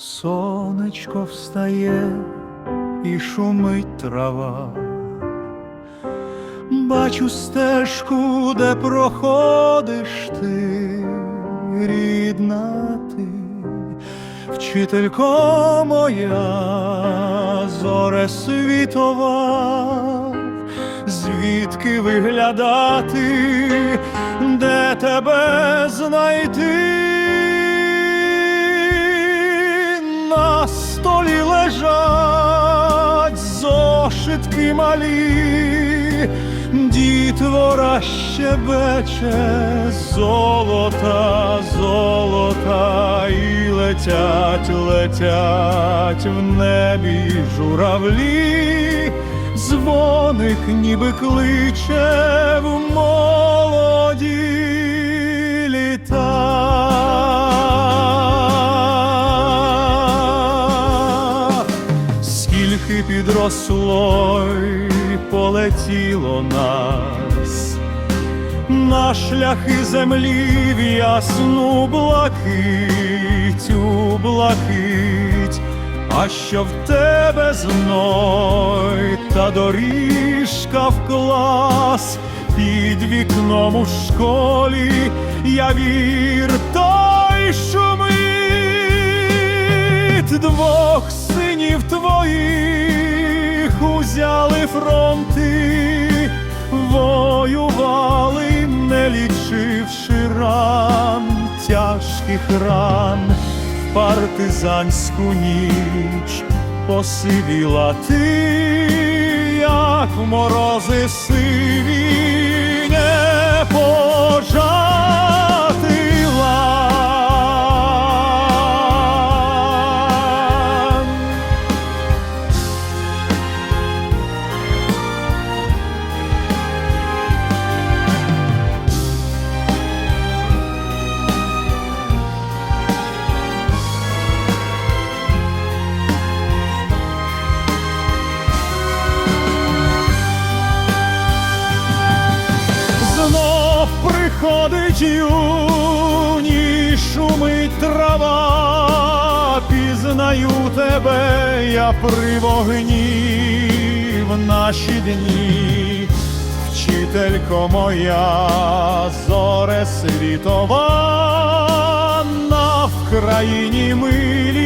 сонечко встає і шумить трава. Бачу стежку, де проходиш ти, рідна ти, вчителько моя, зоре світова, звідки виглядати, де тебе знайти? На столі лежать зошитки малі, дітвора щебече, золота, золота, і летять, летять в небі журавлі, дзвоник ніби кличе в молоді Скільки підросло й полетіло нас. На шляхи землі в ясну блакить, у блакить, а що в тебе зной? Та доріжка в клас. Під вікном у школі, я вір той шумить. Двох синів твоїх узяли фронти, воювали, не лічивши ран, тяжких ран, в партизанську ніч посивіла ти, як морози сиві приходить юні, шумить трава, пізнаю тебе я при вогні в наші дні, вчителько моя, зоре світова, на милі, в рідній